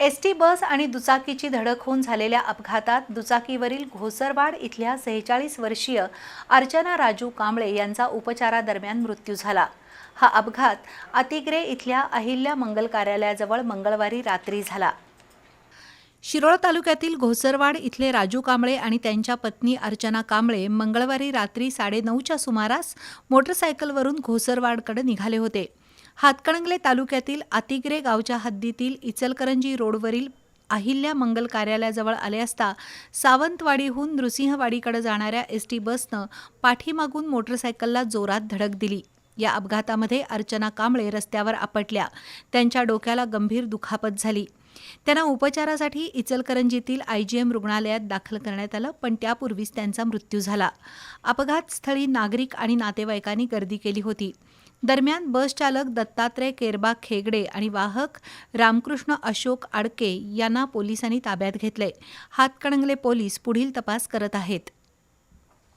S T bus आणि दुचाकीची धडक होऊन झालेल्या अपघातात दुचाकीवरील घोसरवाड इथल्या सेहेचाळीस वर्षीय अर्चना राजू कांबळे यांचा उपचारादरम्यान मृत्यू झाला. हा अपघात अतिग्रे इथल्या अहिल्या मंगल कार्यालयाजवळ मंगळवारी रात्री झाला. शिरोळ तालुक्यातील घोसरवाड इथले राजू कांबळे आणि त्यांच्या पत्नी अर्चना कांबळे मंगळवारी रात्री साडेनऊच्या सुमारास मोटरसायकलवरून घोसरवाडकडे निघाले होते. हातकणंगले तालुक्यातील आतिग्रे गावच्या हद्दीतील इचलकरंजी रोडवरील अहिल्या मंगल कार्यालयाजवळ आले असता सावंतवाडीहून नृसिंहवाडीकडे जाणाऱ्या एस टी बसनं पाठीमागून मोटरसायकलला जोरात धडक दिली. या अपघातामध्ये अर्चना कांबळे रस्त्यावर आपटल्या. त्यांच्या डोक्याला गंभीर दुखापत झाली. त्यांना उपचारासाठी इचलकरंजीतील आय जी एम रुग्णालयात दाखल करण्यात आलं पण त्यापूर्वीच त्यांचा मृत्यू झाला. अपघातस्थळी नागरिक आणि नातेवाईकांनी गर्दी केली होती. दरम्यान बस चालक दत्तात्रय केरबा खेगडे आणि वाहक रामकृष्ण अशोक आडके यांना पोलिसांनी ताब्यात घेतले हातकणंगले पोलीस पुढील तपास करत आहेत.